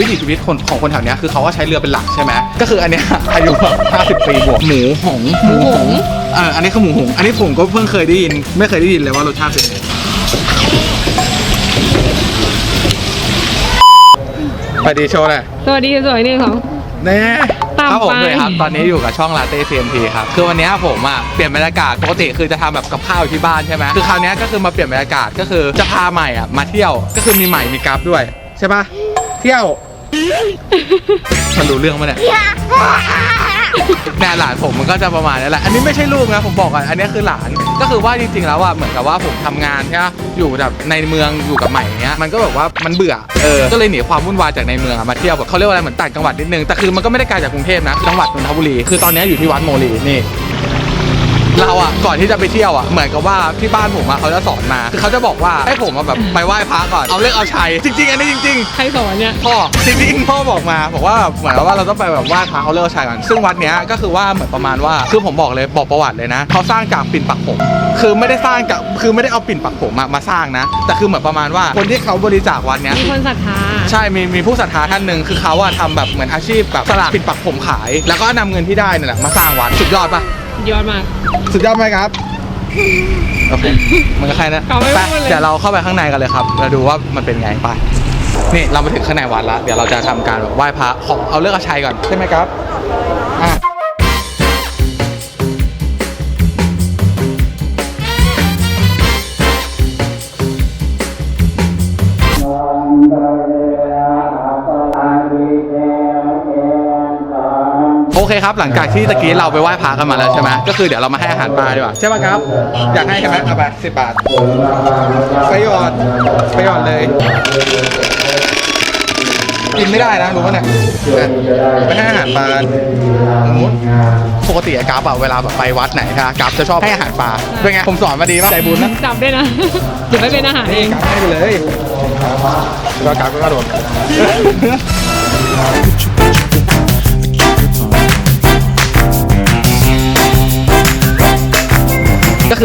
วิถีชีวิตคนของคนแถวเนี้ยคือเขาว่าใช้เรือเป็นหลักใช่ไหมก็คืออันเนี้ยอายุแบบ50 ปีบวกหมูหงหมูหงเอออันนี้คือหมูหงอันนี้ผมก็เพิ่งเคยได้ยิน ไม่เคยได้ยินเลยว่ารสชาติเป็นไงไปดีโชว์เลยสวัสดีสวยหนึ่งของ แน่ตามครับผมไป เลยครับ ตอนนี้อยู่กับช่องลาเต้ CMP ครับ คือวันเนี้ยผมอะ เปลี่ยนบรรยากาศ ปกติคือจะทำแบบกับข้าวอยู่ที่บ้านใช่ไหมคือคราวเนี้ยก็คือมาเปลี่ยนบรรยากาศ ก็คือจะพาใหม่อะ มาเที่ยว ก็คือมีใหม่มีกราฟด้วย ใช่ปะเที่ยว มันรู้เรื่องมั้ยเนี่ยแน่หลานผมมันก็จะประมาณนี้แหละ อันนี้ไม่ใช่ลูกนะผมบอกก่อนอันนี้คือหลาน ก็คือว่าจริงๆแล้วอะเหมือนกับว่าผมทำงานใช่ไหมอยู่แบบในเมืองอยู่กับใหม่เงี้ยมันก็แบบว่ามันเบื่อเออก็เลยหนีความวุ่นวายจากในเมืองอะมาเที่ยวแบบเขาเรียกว่าอะไรเหมือนต่างจังหวัดนิดนึงแต่คือมันก็ไม่ได้ไกลจากกรุงเทพนะจังหวัดนนทบุรีคือตอนนี้อยู่ที่วัดโมลีนี่ เราอะก่อนที่จะไปเที่ยวอะเหมือนกับว่าที่บ้านผมอะเขาจะสอนมาคือเขาจะบอกว่าให้ผมอะแบบไปไหว้พระก่อนเอาเลิกเอาชัยจริงๆอันนี้จริง ๆ ใครสอนเนี่ย พ่อจริงๆพ่อบอกมาบอกว่าเหมือนกับว่าเราต้องไปแบบไหว้พระเอาเลิกชัยก่อนซึ่งวัดเนี้ยก็คือว่าเหมือนประมาณว่าคือผมบอกเลยบอกประวัติเลยนะเขาสร้างจากปิ่นปักผม คือไม่ได้สร้างจากคือไม่ได้เอาปิ่นปักผมมามาสร้างนะ แต่คือเหมือนประมาณว่าคนที่เขาบริจาควัดเนี้ย มีคนศรัทธา ใช่ มีมีผู้ศรัทธาท่านหนึ่งคือเขาอะทำแบบเหมือนอาชีพแบบสลากปิ่นปักผมขาย แล้วก็นำเงินที่ได้เนี่ยแหละมาสร้างวัดสุดยอดปะ ยอดมาก สุดยอดไหมครับ โอเค มันก็แค่นั้นเขาไม่ไปพูดเลย เดี๋ยวเราเข้าไปข้างในกันเลยครับมาดูว่ามันเป็นไงไป นี่เรามาถึงข้างในวัดแล้วเดี๋ยวเราจะทำการแบบไหว้พระขอเอาเลิกเอาชัยก่อน ใช่ไหมครับ เคครับ หลังจากที่ตะกี้เราไปไหว้พระกันมาแล้วใช่ไหมก็คือเดี๋ยวเรามาให้อาหารปลาดีกว่าใช่ไหมครับ อยากให้ใช่ไหมเอาไปสิบบาทประโยชน์ประโยชน์เลยกินไม่ได้นะรู้ป่ะเนี่ยนะไปให้อาหารปลาหมูปกติอะกราฟอะเวลาแบบไปวัดไหนคะกราฟจะชอบให้อาหารปลาเป็นไงผมสอนมาดีป่ะใจบุญนะจับด้วยนะเดี๋ยวไม่เป็นอาหารเองกราฟให้ไปเลยแล้วกราฟก็กระโดด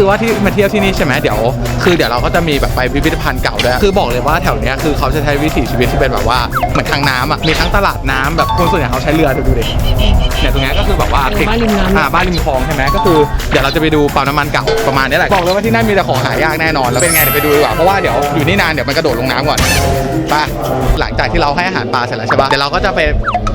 คือว่าที่มาเที่ยวที่นี่ใช่ไหมเดี๋ยว คือเดี๋ยวเราก็จะมีแบบไปพิพิธภัณฑ์เก่าด้วยคือบอกเลยว่าแถวเนี้ยคือเขาจะใช้วิถีชีวิตที่เป็นแบบว่าเหมือนทางน้ำอะมีทั้งตลาดน้ำแบบคนส่วนใหญ่เขาใช้เรือดูดูดิเนี่ยตรงเนี้ยก็คือแบบว่าบ้านริมน้ำ อ่าบ้านริมคลองใช่ไหมก็คือเดี๋ยวเราจะไปดูปั๊มน้ำมันเก่าประมาณนี้แหละบอกเลยว่าที่นั่นมีแต่ของหายากแน่นอนแล้วเป็นไงเดี๋ยวไปดูดีกว่าเพราะว่าเดี๋ยวอยู่นี่นานเดี๋ยวมันกระโดดลงน้ำก่อนไปหลังจากที่เราให้อาหารปลาเสร็จแล้วใช่ปะเดี๋ยวเราก็จะไป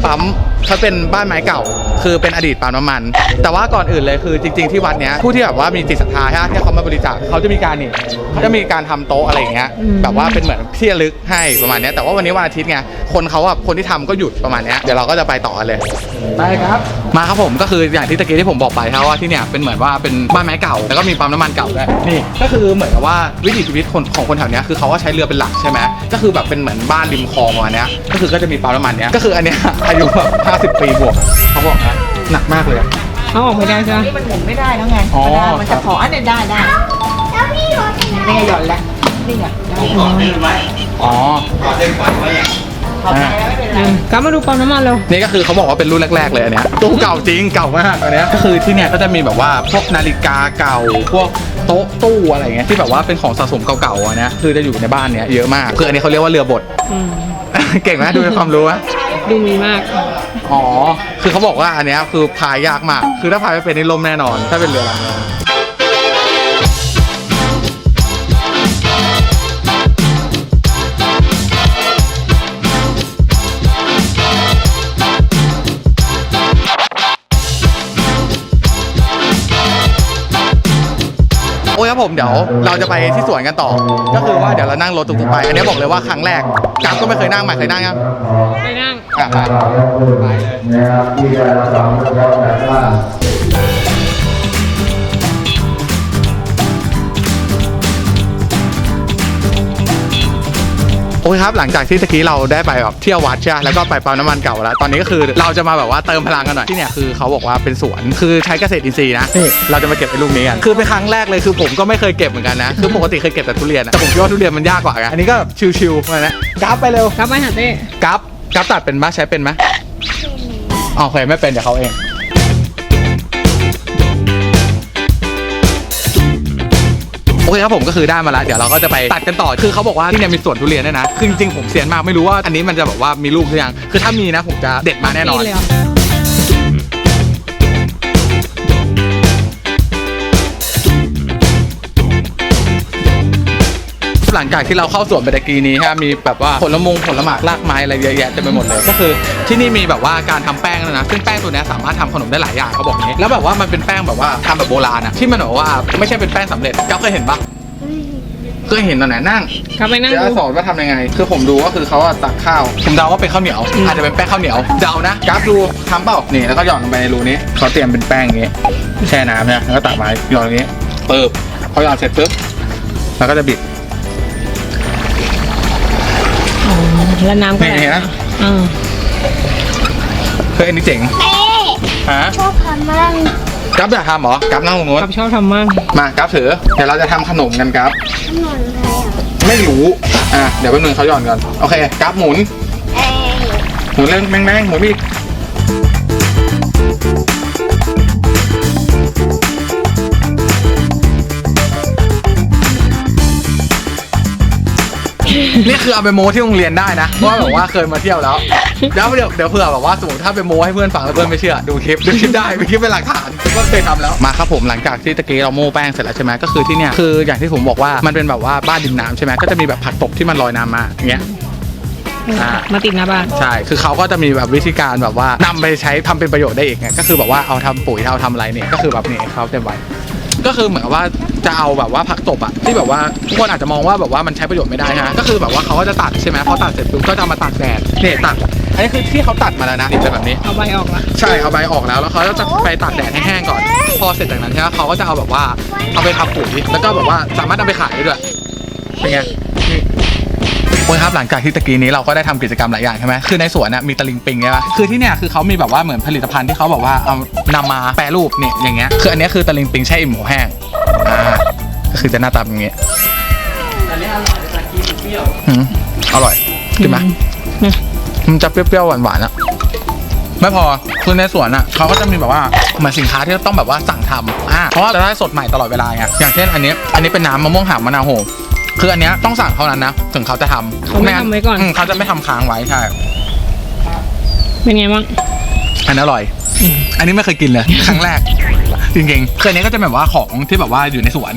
ปั๊มเขาเป็นบ้านไม้เก่า คือเป็นอดีตปั๊มน้ำมัน แต่ว่าก่อนอื่นเลยคือจริง ๆที่วัดเนี้ยผู้ที่แบบว่ามีจิตศรัทธาใช่ไหมที่เขามาบริจาคเขาจะมีการนี่เขาจะมีการทำโต๊ะอะไรอย่างเงี้ยอืมแบบว่าเป็นเหมือนที่ระลึกให้ประมาณเนี้ยแต่ว่าวันนี้วันอาทิตย์ไงคนเขาอะคนที่ทำก็หยุดประมาณเนี้ยเดี๋ยวเราก็จะไปต่อกันเลย ไปครับ มาครับผมก็คืออย่างที่ตะกี้ที่ผมบอกไปครับว่าที่เนี่ยเป็นเหมือนว่าเป็นบ้านไม้เก่าแล้วก็มีปั๊มน้ำมันเก่าด้วยนี่ก็คือเหมือนกับว่าวิถีชีวิตคนของคนแถวเนี้ยคือเขาก็ใช้เรือเป็นหลักใช่ไหมก็คือแบบเป็นเหมือนบ้านริมคลองประมาณเนี้ยก็คือก็จะมีปั๊มน้ำมันเนี้ยก็คืออันเนี้ยอายุแบบ50 ปีบวกเขาบอกนะหนักมากเลยอะเอาออกไม่ได้ใช่ไหมนี่มันหมุนไม่ได้แล้วไงอ๋อเวลามันจะขออันเนี้ยได้ได้นี่ไงหย่อนแล้วนี่ไงได้อ๋อขอไปแล้วไม่เป็นไรอืมกลับมาดูปั๊มน้ำมันเร็วนี่ก็คือเขาบอกว่าเป็นรุ่นแรก ๆ เลยอันเนี้ยตู้เก่าจริงเก่ามากอันเนี้ยก็คือที่เนี่ยก็จะมีแบบว่าพวกนาฬิกาเก่าพวกโต๊ะตู้อะไรเงี้ยที่แบบว่าเป็นของสะสมเก่าๆอันเนี้ยคือจะอยู่ในบ้านเนี้ยเยอะมากคืออันนี้เขาเรียกว่าเรือบดอืมเก่งไหมดูมีความรู้ไหม ดูมีมาก อ๋อ คือเขาบอกว่าอันเนี้ยคือพายยากมาก คือถ้าพายไม่เป็นนี่ล่มแน่นอน ถ้าเป็นเรือลำนี้โอ้ยครับผมเดี๋ยวเราจะไปที่สวนกันต่อ ก็คือว่าเดี๋ยวเรานั่งรถตุกๆไป อันนี้บอกเลยว่าครั้งแรกกราฟก็ไม่เคยนั่งใหม่เคยนั่งยัง ไปนั่ง อะไปไปเลยนะครับที่ได้รับรองแล้วแบบว่า โอเคครับ หลังจากที่ตะกี้เราได้ไปแบบเที่ยววัดใช่ไหมแล้วก็ไปปั๊มน้ำมันเก่าแล้ว ตอนนี้ก็คือเราจะมาแบบว่าเติมพลังกันหน่อย ที่เนี่ยคือเขาบอกว่าเป็นสวน คือใช้เกษตรอินทรีย์นะ นี่ เราจะมาเก็บไอ้ลูกนี้กัน คือเป็นครั้งแรกเลยคือผมก็ไม่เคยเก็บเหมือนกันนะ คือปกติเคยเก็บแต่ทุเรียนนะแต่ผมคิดว่าทุเรียนมันยากกว่าไงอันนี้ก็แบบชิวๆมานะกราฟไปเร็ว กลับมาหาเต้กราฟ กราฟตัดเป็นไหมใช้เป็นไหมอ๋อโอเคไม่เป็นเดี๋ยวเขาเองโอเคเคครับผมก็คือได้มาแล้ว เดี๋ยวเราก็จะไปตัดกันต่อคือเขาบอกว่าที่เนี่ยมีสวนทุเรียนด้วยนะคือจริงๆผมเซียนมากไม่รู้ว่าอันนี้มันจะแบบว่ามีลูกหรือยังคือถ้ามีนะผมจะเด็ดมาแน่นอน หรอหลังจากที่เราเข้าสวนไปตะกี้นี้ฮะมีแบบว่าผลมงผลหมากรากไม้อะไรเยอะแยะเต็มไปหมดเลย ก็คือที่นี่มีแบบว่าการทำแป้งด้วยนะ ซึ่งแป้งตัวเนี้ยสามารถทำขนมได้หลายอย่างเขาบอกอย่างนี้ แล้วแบบว่ามันเป็นแป้งแบบว่าทำแบบโบราณอะที่มันแบบว่าไม่ใช่เป็นแป้งสำเร็จก้าวเคยเห็นปะเคยเห็นตอนไหนนั่งกลับไปนั่งเดี๋ยวดูสอนว่าทำยังไง คือผมดูก็คือเขาอะตักข้าวผมเดาว่าเป็นข้าวเหนียว อาจจะเป็นแป้งข้าวเหนียว เดานะกราฟดูทำเปล่านี่แล้วก็หย่อนลงไปในรูนี้เขาเตรียมเป็นแป้งอย่างงี้ แช่น้ำเนี่ยแล้วก็ตักมาหย่อนอย่างงี้ปึ๊บพอหย่อนเสร็จปึ๊บแล้วก็จะบิด แล้วน้ำก็นี่ไหลเห็นไหม อ่าเฮ้ยอันนี้เจ๋งเอ๊ะฮะชอบทำมั่งกราฟอยากทำเหรอกราฟนั่งตรงนู้นกับชอบทำมั่งมากราฟถือเดี๋ยวเราจะทำขนมกันกราฟขนมอะไรอะไม่รู้อะเดี๋ยวแป๊บนึงเขาหย่อนก่อนโอเคกราฟหมุนเอ๊ะหมุนเร่งแม่งๆหมุนอีก นี่คือเอาไปโม้ที่โรงเรียนได้นะเพราะว่าแบบว่าเคยมาเที่ยวแล้วแล้วเดี๋ยวเดี๋ยวเผื่อแบบว่าสมมติถ้าไปโม้ให้เพื่อนฟังแล้วเพื่อนไม่เชื่อดูคลิปดูคลิปได้มีคลิปเป็นหลักฐานก็เคยทำแล้วมาครับผมหลังจากที่ตะกี้เราโม้แป้งเสร็จแล้วใช่ไหมก็คือที่เนี่ยคืออย่างที่ผมบอกว่ามันเป็นแบบว่าบ้านดินน้ำใช่ไหมก็จะมีแบบผักตบที่มันลอยน้ำมาอย่างเงี้ย อ่า มาติดหน้าบ้าน ใช่ คือเขาก็จะมีแบบวิธีการแบบว่านำไปใช้ทำเป็นประโยชน์ได้อีกไงก็คือแบบว่าเอาทำปุ๋ยเอาทำอะไรเนี่ยก็คือแบบนี้เขาเต็มไว้ ก็คือเหมือนกับว่าจะเอาแบบว่าผักตบอะที่แบบว่าทุกคนอาจจะมองว่าแบบว่ามันใช้ประโยชน์ไม่ได้ฮะก็คือแบบว่าเขาก็จะตัดใช่ไหมพอตัดเสร็จปุ๊บก็จะเอามาตากแดดเนี่ยตัดอันนี้คือที่เขาตัดมาแล้วนะนี่เป็นแบบนี้ เอาใบออกละใช่เอาใบออกแล้วแล้วเขาก็จะไปตากแดดให้แห้งก่อน พอเสร็จจากนั้นใช่ไหมเขาก็จะเอาแบบว่าเอาไปทำปุ๋ยแล้วก็แบบว่าสามารถเอาไปขายได้ด้วยเป็นไง นี่โอ้ยครับหลังจากที่ตะกี้นี้เราก็ได้ทำกิจกรรมหลายอย่างใช่ไหมคือในสวนน่ะมีตะลิงปิงใช่ปะคือที่เนี่ยคือเขามีแบบว่าเหมือนผลิตภัณฑ์ที่เขาแบบว่าเอานำมาแปรรูปเนี่ยอย่างเงี้ยคืออันเนี้ยคือตะลิงปิงแช่อิ่มหมูแห้งอ่าก็คือจะหน้าตาเป็นอย่างเงี้ยอันนี้อร่อยตะกี้เปรี้ยวอร่อยกินไหมนะมันจะเปรี้ยวๆหวานๆอะไม่พอคือในสวนอะเขาก็จะมีแบบว่าเหมือนสินค้าที่ต้องแบบว่าสั่งทำอ่าเพราะว่าเราได้สดใหม่ตลอดเวลาไงอย่างเช่นอันนี้ อันนี้เป็นน้ำมะม่วงหามมะนาวโห คืออันเนี้ยต้องสั่งเท่านั้นนะ ถึงเขาจะทำเขาไม่ทำไว้ก่อน มเขาจะไม่ทำค้างไว้ใช่ เป็นไงบ้าง อันนี้อร่อย อันนี้ไม่เคยกินเลย ครั้งแรก จริงๆคืออันนี้ก็จะแบบว่าของที่แบบว่าอยู่ในสวน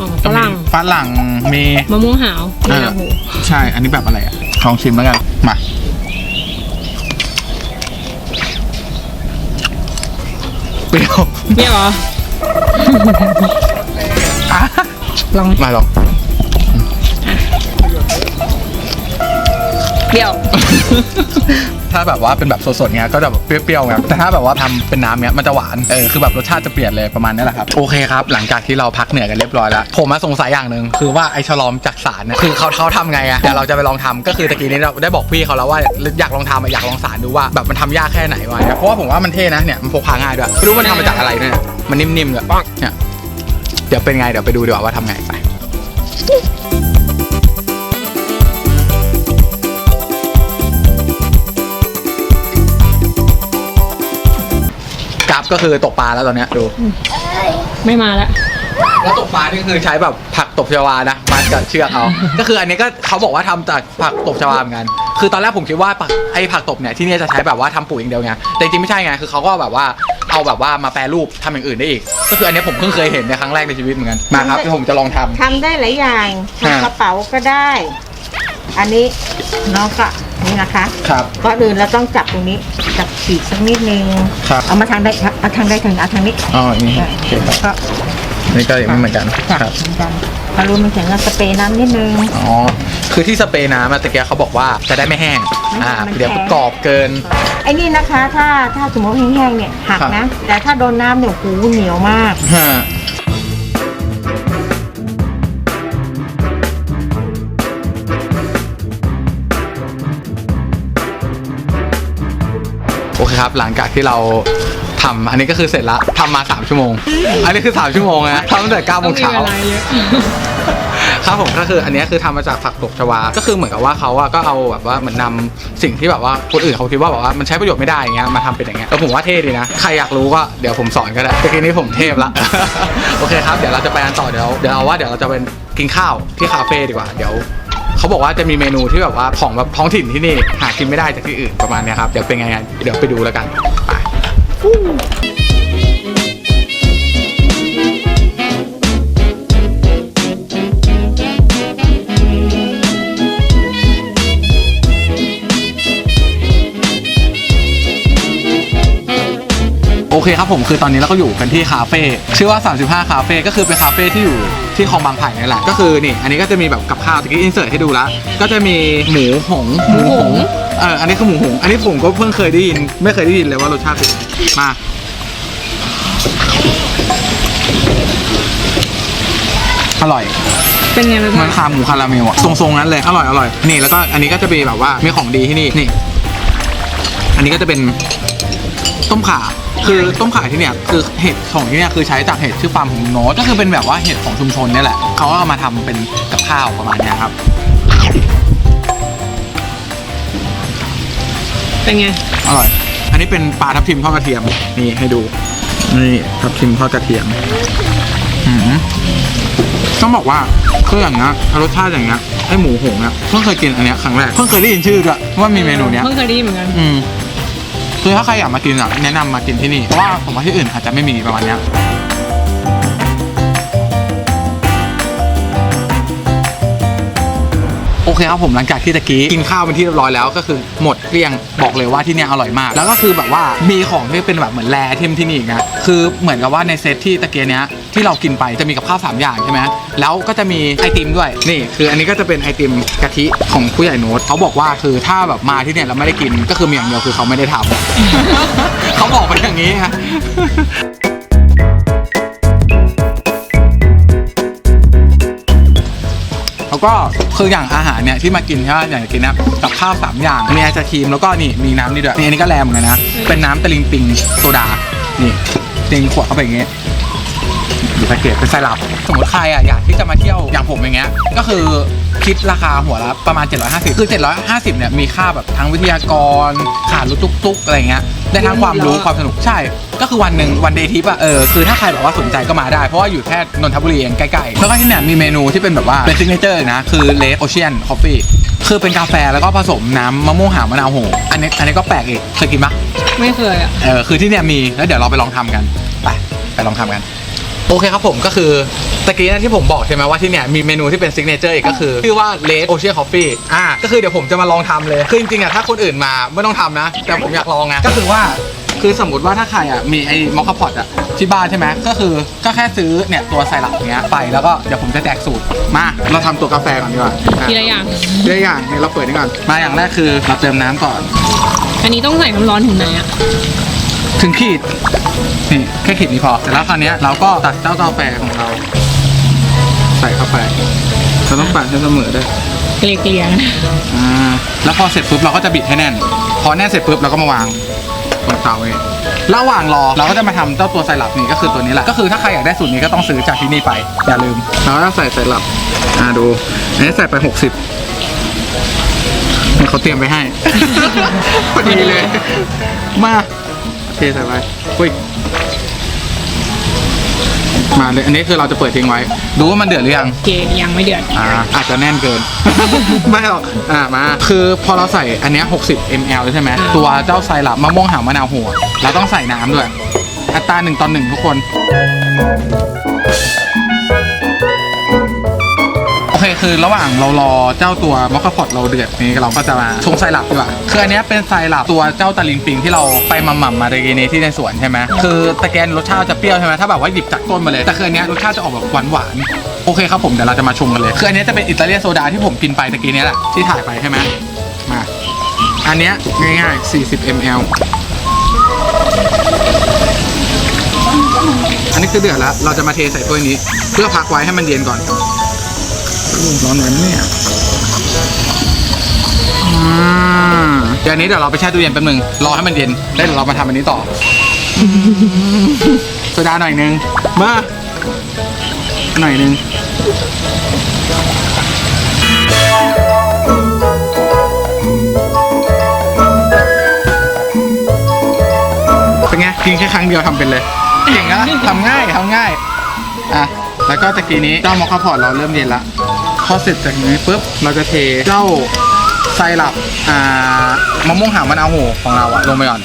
อ๋อฝรั่งมีฝรั่งมี มะม่วงหาวเอมะอนาวโหใช่ อันนี้แบบอะไรอะลองชิมแล้วกัน มา เปรี้ยวเปรี้ยวเหรอ อะลอง มาลอง เปรี้ยว ถ้าแบบว่าเป็นแบบสดๆเงี้ยก็จะแบบเปรี้ยวๆไงแต่ถ้าแบบว่าทำเป็นน้ำเนี้ยมันจะหวานเออคือแบบรสชาติจะเปลี่ยนเลยประมาณนี้แหละครับโอเคครับหลังจากที่เราพักเหนื่อยกันเรียบร้อยแล้วผมมาสงสัยอย่างหนึ่งคือว่าไอ้ฉลอมจากสารเนี่ยคือเขาเขาทำไงอะเดี๋ยวเราจะไปลองทำก็คือตะกี้นี้เราได้บอกพี่เขาแล้วว่าอยากลองทำอะอยากลองสารดูว่าแบบมันทำยากแค่ไหนวะเนี่ยเพราะว่าผมว่ามันเท่นะเนี่ยมันพกพาง่ายด้วยไม่รู้มันทำมาจากอะไรเนี่ยมันนิ่มๆเลยป้องเนี่ยเดี๋ยวเป็นไงเดี๋ยวไปดูดีกว่าว่าทำไงไป กราฟก็คือตกปลาแล้วตอนเนี้ยดูไม่มาแล้ว แล้วตกปลานี่คือใช้แบบผักตบชวานะมัดกับเชือกเอา ก็คืออันนี้ก็เขาบอกว่าทำจากผักตบชวาเหมือนกัน คือตอนแรกผมคิดว่าผักไอ้ผักตบเนี่ยที่เนี่ยจะใช้แบบว่าทำปุ๋ยอย่างเดียวไงแต่จริงๆไม่ใช่ไงคือเขาก็แบบว่าเอาแบบว่ามาแปรรูปทำอย่างอื่นได้อีก ก็คืออันนี้ผมเพิ่งเคยเห็นในครั้งแรกในชีวิตเหมือนกันมาครับเดี๋ยวผมจะลองทำ ทำได้หลายอย่างอ่า ทำกระเป๋าก็ได้ อันนี้น้องก็นี่นะคะ ครับ ก่อนอื่นเราต้องจับตรงนี้ จับปีกสักนิดนึง ครับ เอามาทางได้เอาทางได้ทางเอาทางนี้อ๋ออย่างนี้อะโอเคครับก็นี่ก็ไม่เหมือนกันจับครับ เหมือนกันถ้ารู้มันแข็งก็สเปรย์น้ำนิดนึง อ๋อ คือที่สเปรย์น้ำอะตะเกียเขาบอกว่าจะได้ไม่แห้ง อ่า มันแข็ง เดี๋ยวกรอบเกิน ไอ้นี่นะคะ ถ้าถ้าสมมติแห้งๆเนี่ยหักครับ นะ แต่ถ้าโดนน้ำเนี่ยหูเหนียวมาก ฮะ โอเคครับ หลังจากที่เราทำอันนี้ก็คือเสร็จละทำมา 3 ชั่วโมง อันนี้คือ 3 ชั่วโมงนะทำตั้งแต่9โมต้องงมีเช้าเวลาเยอะ ครับผมก็คืออันเนี้ยคือทำมาจากผักตบชวา ก็คือเหมือนกับว่าเขาอะก็เอาแบบว่าเหมือนนำสิ่งที่แบบว่าคนอื่นเขาคิดว่าแบบว่ามันใช้ประโยชน์ไม่ได้อย่างเงี้ยมาทำเป็นอย่างเงี้ยแล้วผมว่าเท่ดีนะ ใครอยากรู้ก็เดี๋ยวผมสอนก็ได้แต่ทีนี้ผมเทพละ โอเคครับเดี๋ยวเราจะไปกันต่อเดี๋ยวเดี๋ยวเอาว่าเดี๋ยวเราจะไปกินข้าวที่คาเฟ่ดีกว่าเดี๋ยว เขาบอกว่าจะมีเมนูที่แบบว่าของแบบท้องถิ่นที่นี่หากินไม่ได้จากที่อื่นประมาณนี้ครับเดี๋ยวเป็นไงกันเดี๋ยวไปดูแล้วกันไป เคครับผมคือตอนนี้เราก็อยู่กันที่คาเฟ่ชื่อว่า 35 คาเฟ่ก็คือเป็นคาเฟ่ที่อยู่ที่คลองบางไผ่นี่แหละก็คือนี่อันนี้ก็จะมีแบบกับข้าวตะกี้อินเสิร์ตให้ดูแล้วก็จะมีหมูหงหมูหงเอออันนี้คือหมูหงอันนี้ผมก็เพิ่งเคยได้ยิน ไม่เคยได้ยินเลยว่ารสชาติเป็นยังไงมาอร่อยเป็นไงรสเหมืชาอนติขาหมูคาราเมลอะทรงๆนั้นเลยอร่อยอร่อยนี่แล้วก็อันนี้ก็จะมีแบบว่ามีของดีที่นี่นี่ อันนี้ก็จะเป็นต้มข่า คือต้มข่าที่เนี่ยคือเห็ดของที่เนี่ยคือใช้จากเห็ดชื่อฟาร์มของลุงโน้ตก็คือเป็นแบบว่าเห็ดของชุมชนเนี่ยแหละเขาเอามาทำเป็นกับข้าวประมาณเนี้ยครับ เป็นไง อร่อย อันนี้เป็นปลาทับทิมทอดกระเทียม นี่ให้ดู นี่ทับทิมทอดกระเทียมอืมต้องบอกว่าคืออย่างเงี้ยรสชาติอย่างเงี้ยไอหมูหงเนี่ยเพิ่งเคยกินอันเนี้ยครั้งแรก เพิ่งเคยได้ยินชื่อด้วยว่ามีเมนูเนี้ย เพิ่งเคยได้ยินเหมือนกัน อืม คือถ้าใครอยากมากินอะแนะนำมากินที่นี่เพราะว่าผมว่าที่อื่นอาจจะไม่มีประมาณเนี้ยโอเคครับผมหลังจากที่ตะกี้กินข้าวเป็นที่เรียบร้อยแล้วก็คือหมดเกลี้ยงบอกเลยว่าที่เนี่ยอร่อยมาก แล้วก็คือแบบว่ามีของที่เป็นแบบเหมือนแรเทมที่นี่อีกนะคือเหมือนกับว่าในเซตที่ตะเกียเนี้ย ที่เรากินไปจะมีกับข้าวสามอย่างใช่ไหมแล้วก็จะมีไอติมด้วยนี่ คืออันนี้ก็จะเป็นไอติมกะทิของผู้ใหญ่โน้ตเขาบอกว่าคือถ้าแบบมาที่เนี่ยแล้วไม่ได้กินก็คือมีอย่างเดียวคือเขาไม่ได้ทำเขาบอกไปอย่างนี้ฮะแล้วก็คืออย่างอาหารเนี่ยที่มากินใช่ไหมอย่างกินนะกับข้าวสามอย่างมีไอศครีมแล้วก็นี่มีน้ำนี่ด้วยนี่อันนี้ก็แรงเหมือนกันนะเป็นน้ำตะลิงปิงโซดานี่ติงขวดเข้าไปอย่างเงี้ย อยู่แพ็กเกจเป็นไซรัปสมมติใครอะอยากที่จะมาเที่ยวอย่างผมอย่างเงี้ยก็คือคิดราคาหัวละประมาณ 750 คือ 750 เนี่ยมีค่าแบบทั้งวิทยากรขาดรถตุ๊กๆอะไรเงี้ยได้ทั้งความรู้ความสนุกใช่ ก็คือวันหนึ่งวันเดย์ทิปอะเออคือถ้าใครแบบว่าสนใจก็มาได้ เพราะว่าอยู่แค่นนทบุรีเองใกล้ๆ แล้วก็ที่เนี่ยมีเมนูที่เป็นแบบว่าเป็นซิกเนเจอร์นะ คือเลดโอเชียนคอฟฟี่คือเป็นกาแฟแล้วก็ผสมน้ำมะม่วงหาวมะนาวโหอันนี้อันนี้ก็แปลกอีกเคยกินปะไม่เคยอะเออคือที่เนี่ยมีแล้วเดี๋ยวเราไปลองทำกันไปไปลองทำกัน โอเคครับผมก็คือตะกี้นะที่ผมบอกใช่ไหมว่าที่เนี่ยมีเมนูที่เป็นซิกเนเจอร์อีกก็คือชื่อว่า Red Ocean Coffee อ่าก็คือเดี๋ยวผมจะมาลองทำเลย คือจริงๆอะถ้าคนอื่นมาไม่ต้องทำนะ แต่ผมอยากลองไงก็คือว่าคือสมมติว่าถ้าใครอะมีไอ้มอคคาพอตอะที่บ้านใช่ไหมก็คือก็แค่ซื้อเนี่ยตัวไซรัปเนี้ยไปแล้วก็เดี๋ยวผมจะแจกสูตรมาเราทำตัวกาแฟก่อนดีกว่าทีละอย่างทีละอย่างนี่เราเปิดนี่ก่อนมาอย่างแรกคือเราเติมน้ำก่อน อันนี้ต้องใส่น้ำร้อนถึงไหนอะถึงขีด นี่แค่ขีดนี้พอเสร็จแล้วคราวเนี้ยเราก็ตักเจ้ากาแฟของเรา ใส่เข้าไปเราต้องปั่นให้เสมอด้วยเกลียเกลียอ่าแล้วพอเสร็จปุ๊บเราก็จะบิดให้แน่น พอแน่นเสร็จปุ๊บเราก็มาวางบนเตาเองระหว่างรอเราก็จะมาทำเจ้าตัวไซรัปนี่ก็คือตัวนี้แหละก็คือถ้าใครอยากได้สูตรนี้ก็ต้องซื้อจากที่นี่ไป อย่าลืมเราก็ต้องใส่ไซรัปอ่าดูอันนี้ใส่ไป 60นี่เขาเตรียมไปให้พอดีเลย มาเท ใส่ไปอุ้ยมาเลยอันนี้คือเราจะเปิดทิ้งไว้ ดูว่ามันเดือดหรือยังโอเคยังไม่เดือดอ่าอาจจะแน่นเกิน ไม่หรอกอ่ามาคือพอเราใส่อันเนี้ย60 ml ใช่ไหมอ่าตัวเจ้าไซรัปมะม่วงหาวมะนาวหัวเราต้องใส่น้ำด้วย อัตราหนึ่งต่อหนึ่งทุกคน คือระหว่างเรารอเจ้าตัวมอคคาพอตเราเดือดนี้เราก็จะมาชงไซรัปดีกว่าคืออันนี้เป็นไซรัปตัวเจ้าตะลิงปิงที่เราไปมาหม่ำมาตะกี้นี้ที่ในสวนใช่ไหมคือตะแกนรสชาติจะเปรี้ยวใช่ไหมถ้าแบบว่าหยิบจากต้นมาเลยแต่คืออันนี้รสชาติจะออกแบบหวานหวานโอเคครับผมเดี๋ยวเราจะมาชงกันเลยคืออันนี้จะเป็นอิตาเลียนโซดาที่ผมกินไปตะกี้นี้แหละที่ถ่ายไปใช่ไหมมา อันเนี้ยง่ายๆ 40 ml อันนี้คือเดือดแล้ว เราจะมาเทใส่ถ้วยนี้ เพื่อพักไว้ให้มันเย็นก่อน อู้ร้อนเหมือนเนี่ยอ่าเดี๋ยวอันนี้เดี๋ยวเราไปแช่ตู้เย็นแป๊บนึงรอให้มันเย็นแล้วเดี๋ยวเรามาทำอันนี้ต่อโซดาหน่อยนึงมาหน่อยนึงเป็นไงกินแค่ครั้งเดียวทำเป็นเลยเก่งนะทำง่ายทำง่ายอะแล้วก็ตะกี้นี้เจ้ามอคคาพอร์ตเราเริ่มเย็นละ พอเสร็จจากนี้ปุ๊บเราจะเทเจ้าไซรัปอ่ามะม่วงหางมะนาวโหของเราอะลงไปก่อน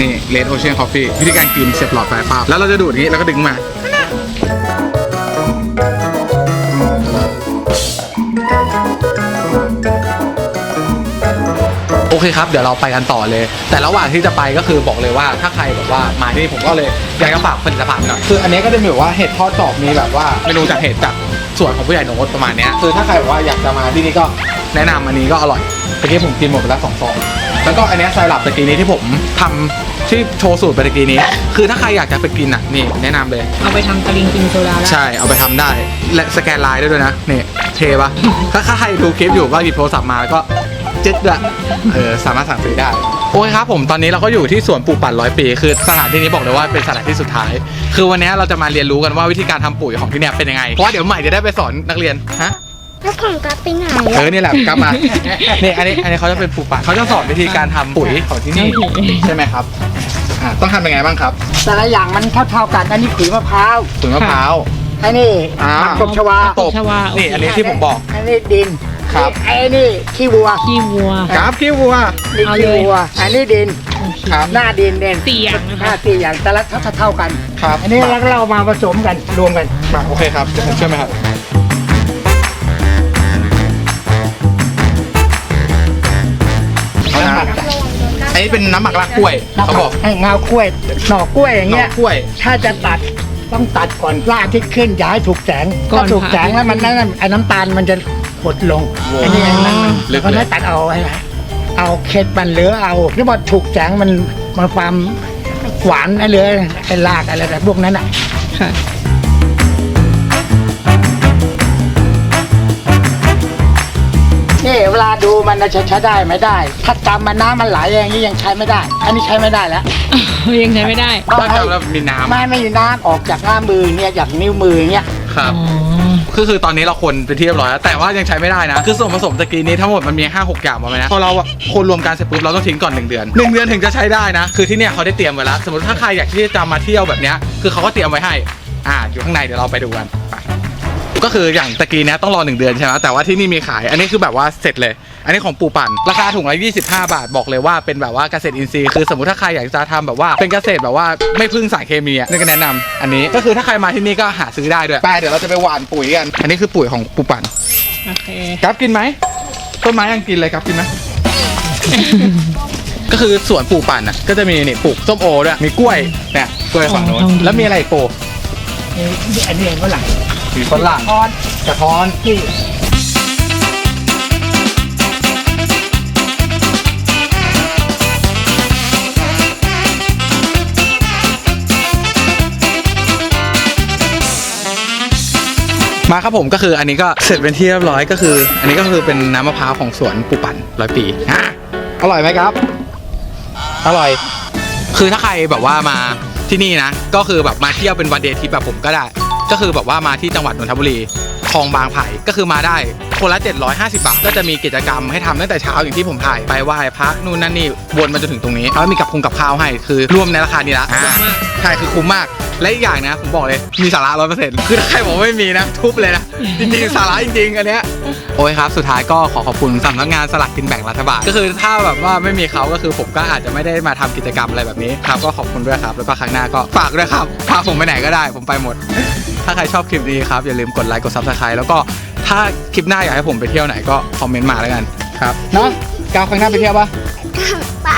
นี่เลดโอเชียนคอฟฟี่วิธีการกินเสียบหลอดไฟฟ้าแล้วเราจะดูดนี้แล้วก็ดึงมา เคครับเดี๋ยวเราไปกันต่อเลย แต่ระหว่างที่จะไปก็คือบอกเลยว่าถ้าใครแบบว่ามาที่นี่ผมก็เลยอยากจะฝากผลิตภัณฑ์หน่อยคืออันนี้ก็จะมีแบบว่าเห็ดทอดกรอบมีแบบว่าเมนูจากเห็ดจากส่วนของผู้ใหญ่โน้ตประมาณเนี้ยคือถ้าใครแบบว่าอยากจะมาที่นี่ก็แนะนำอันนี้ก็อร่อยตะกี้ผมกินหมดไปแล้วสองซองแล้วก็อันเนี้ยไซรัปตะกี้นี้ที่ผมทำที่โชว์สูตรไปตะกี้นี้ คือถ้าใครอยากจะไปกินอะนี่แนะนำเลย เอาไปทำตะลิงกินโซดาได้ใช่เอาไปทำได้และสแกนไลน์ได้ด้วยนะนี่เทปะถ้าใครดูคลิปอยู่ก็หยิบโทรศัพท์มาแล้วก็ จึ๊ดด้วยเออสามารถสั่งซื้อได้ โอเคครับผมตอนนี้เราก็อยู่ที่สวนปลูกปั่นร้อยปี คือสถานที่นี้บอกเลยว่าเป็นสถานที่สุดท้าย คือวันนี้เราจะมาเรียนรู้กันว่าวิธีการทำปุ๋ยของที่เนี่ยเป็นยังไงเพราะว่าเดี๋ยวใหม่จะได้ไปสอนนักเรียนฮะแล้วของกลับไปไหนเออนี่แหละกลับมานี่อันนี้อันนี้เขาจะเป็นปลูกปั่นเขาจะสอนวิธีการทำปุ๋ยของที่นี่ใช่ไหมครับอ่าต้องทำยังไงบ้างครับแต่ละอย่างมันเท่าๆกันอันนี้ขุยมะพร้าวปุ๋ยมะพร้าวอันนี้อ่า ผักตบชวา ตบนี่อันนี้ที่ผมบอก อันนี้ดิน ครับ ไอ้นี่ขี้วัวขี้วัว กราฟขี้วัว นี่เอาขี้เลย วัวอันนี้ดินครับ หน้าดินเนี่ยสี่อย่างนะคะห้าสี่อย่างแต่ละเท่าเท่าๆกัน ครับอันนี้แล้วก็เรามาผสมกันรวมกัน มาโอเคครับจะผมช่วยไหมครับ เอานะอันนี้เป็นน้ำหมักรากกล้วยเขาบอกให้เงากล้วยหน่อกล้วยอย่างหน่อเงี้ย กล้วย ถ้าจะตัดต้องตัดก่อนกล้าที่ขึ้นอย่าให้ถูกแสงก่อนถ้าถูกแสงแล้วมันนั่นน่ะไอ้น้ำตาลมันจะ หดลงโว้อันนี้มันมันลึกเลย เขาให้ตัดเอาไอ้เอาเคล็ดมันเหลือเอาที่ว่าถูกแสงมันมันความหวานไอ้เหลือไอ้รากอะไรแบบพวกนั้นอะ ค่ะนี่เวลาดูมันจะใช้ได้ไม่ได้ ถ้ากำมันน้ำมันไหลอย่างนี้ยังใช้ไม่ได้ อันนี้ใช้ไม่ได้แล้ว ยังใช้ไม่ได้ถ้าจำแล้วมีน้ไม่ไม่มีน้ำออกจากหน้ามือเนี่ยจากนิ้วมือเนี่ยำครับ อ๋อ คือคือตอนนี้เราคนไปที่เรียบร้อยแล้วแต่ว่ายังใช้ไม่ได้นะ คือส่วนผสมตะกี้นี้ทั้งหมดมันมี 5 6 อย่างมาไหมนะพอเราคนรวมกันเสร็จปุ๊บเราต้องทิ้งก่อน 1 เดือน 1 เดือนถึงจะใช้ได้นะ คือที่เนี่ยเขาได้เตรียมไว้แล้วสมมติถ้าใครอยากที่จะมาเที่ยวแบบเนี้ยคือเขาก็เตรียมไว้ให้อ่าอยู่ข้างในเดี๋ยวเราไปดูกันไปก็คืออย่างตะกี้เนี้ยต้องรอ1เดือนใช่ไหมแต่ว่าที่นี่มีขายอันนี้คือแบบว่าเสร็จเลย อันนี้ของปูปั่น ราคาถุงละ25 บาทบอกเลยว่าเป็นแบบว่าเกษตรอินทรีย์คือสมมติถ้าใครอยากจะทำแบบว่าเป็นเกษตรแบบว่าไม่พึ่งสารเคมีอะนี่ก็แนะนำอันนี้ก็คือถ้าใครมาที่นี่ก็หาซื้อได้ด้วยไปเดี๋ยวเราจะไปหว่านปุ๋ยกัน อันนี้คือปุ๋ยของปูปั่นโอเคครับกินไหมต้นไม้ยังกินเลยครับกินไหม ก็คือสวนปลูกปั่นอะก็จะมีนี่ปลูกส้มโอด้วยมีกล้วยเนี่ยกล้วยฝั่งโน้นอ๋อแล้วมีอะไรอีกปลูกนี่อันนี้เองก็หลังมีฝรั่งออน กระท้อนที่ มาครับผมก็คืออันนี้ก็เสร็จเป็นที่เรียบร้อยก็คือ อันนี้ก็คือเป็นน้ำมะพร้าวของสวนปู่ปั่นร้อยปีอะอร่อยไหมครับ อร่อย คือถ้าใครแบบว่ามาที่นี่นะ ก็คือแบบมาเที่ยวเป็นวันเดย์ทริปแบบผมก็ได้ ก็คือแบบว่ามาที่จังหวัดนนทบุรีคลองบางไผ่ก็คือมาได้คนละ 750 บาท ก็จะมีกิจกรรมให้ทำตั้งแต่เช้าอย่างที่ผมถ่ายไปไหว้พระนู่นนั่นนี่วนมาจนถึงตรงนี้แล้วมีกับคงกับข้าวให้คือรวมในราคานี้ละอ่าใช่คือคุ้มมากและอีกอย่างนะผมบอกเลยมีสาระร้อยเปอร์เซ็นต์คือถ้าใครบอกว่าไม่มีนะทุบเลยนะจริงๆสาระจริงๆอันเนี้ยโอ้ยครับสุดท้ายก็ขอขอบคุณสำนักงานสลากกินแบ่งรัฐบาลก็คือถ้าแบบว่าไม่มีเขาก็คือผมก็อาจจะไม่ได้มาทำกิจกรรมอะไรแบบนี้ครับก็ขอบคุณด้วยครับ แล้วก็ครั้งหน้าก็ฝากด้วยครับพาผมไปไหนก็ได้ผมไปหมดถ้าใครชอบคลิปนี้ครับ อย่าลืมกดไลค์กดซับสไคร b e แล้วก็ถ้าคลิปหน้าอยากให้ผมไปเที่ยวไหนก็คอมเมนต์มาแล้วกันครับเนาะก้าวครั้งหน้าไปเที่ยวปะ ไป